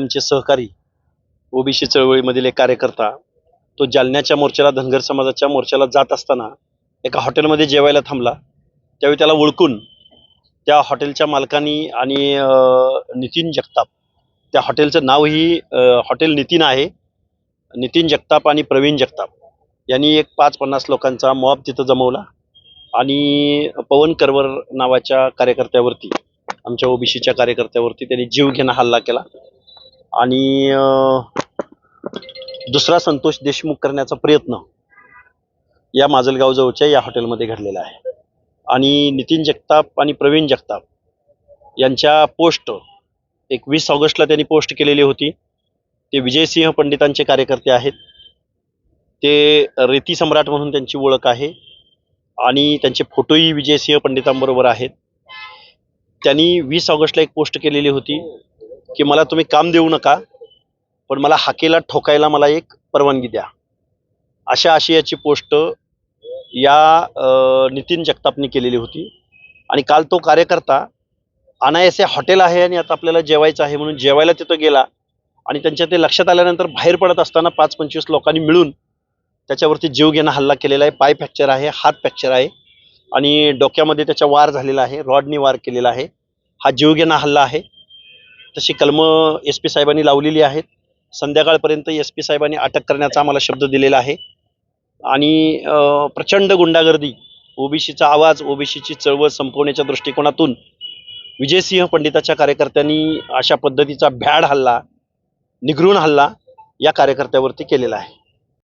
आमचे सहकारी ओबीसी चळवळीमधील एक कार्यकर्ता तो जालन्याच्या मोर्चाला धनगर समाजाच्या मोर्चाला जात असताना एका हॉटेलमध्ये जेवायला थांबला. त्यावेळी त्याला ओळखून त्या हॉटेलच्या मालकानी आणि नितीन जगताप त्या हॉटेलचं नावही हॉटेल नितीन आहे. नितीन जगताप आणि प्रवीण जगताप यांनी एक पाच पन्नास लोकांचा मॉब तिथं जमवला आणि पवन करवर नावाच्या कार्यकर्त्यावरती आमच्या ओबीसीच्या कार्यकर्त्यावरती त्यांनी जीवघेणा हल्ला केला. आणि दुसरा संतोष देशमुख करण्याचा प्रयत्न या माजलगावजवळच्या या हॉटेलमध्ये घडलेला आहे. आणि नितीन जगताप आणि प्रवीण जगताप यांच्या पोस्ट एक वीस ऑगस्टला त्यांनी पोस्ट केलेली होती. ते विजयसिंह पंडितांचे कार्यकर्ते आहेत. ते रेती सम्राट म्हणून त्यांची ओळख आहे. आणि त्यांचे फोटोही विजयसिंह पंडितांबरोबर आहेत. त्यांनी वीस ऑगस्टला एक पोस्ट केलेली होती. की मला तुम्ही काम देऊ नका पण मला हाकेला ठोकायला मला एक परवानगी द्या. अशा आशयाची पोस्ट या नितीन जगतापनी केलेली होती. आणि काल तो कार्यकर्ता अनायसे हॉटेल आहे आणि आता आपल्याला जेवायचं आहे म्हणून जेवायला तिथं गेला आणि त्यांच्या ते लक्षात आल्यानंतर बाहेर पडत असताना पाच पंचवीस लोकांनी मिळून त्याच्यावरती जीव घेणं हल्ला केलेला आहे. पाय फ्रॅक्चर आहे हात फ्रॅक्चर आहे आणि डोक्यामध्ये त्याच्या वार झालेला आहे. रॉडनी वार केलेला आहे. हा जीव घेणा हल्ला आहे. तशी कलमं एस पी साहेबांनी लावलेली आहेत. संध्याकाळपर्यंत एस पी साहेबांनी अटक करण्याचा आम्हाला शब्द दिलेला आहे. आणि प्रचंड गुंडागर्दी ओबीसीचा आवाज ओबीसीची चळवळ संपवण्याच्या दृष्टिकोनातून विजयसिंह पंडिताच्या कार्यकर्त्यांनी अशा पद्धतीचा भ्याड हल्ला निघरून हल्ला या कार्यकर्त्यावरती केलेला आहे.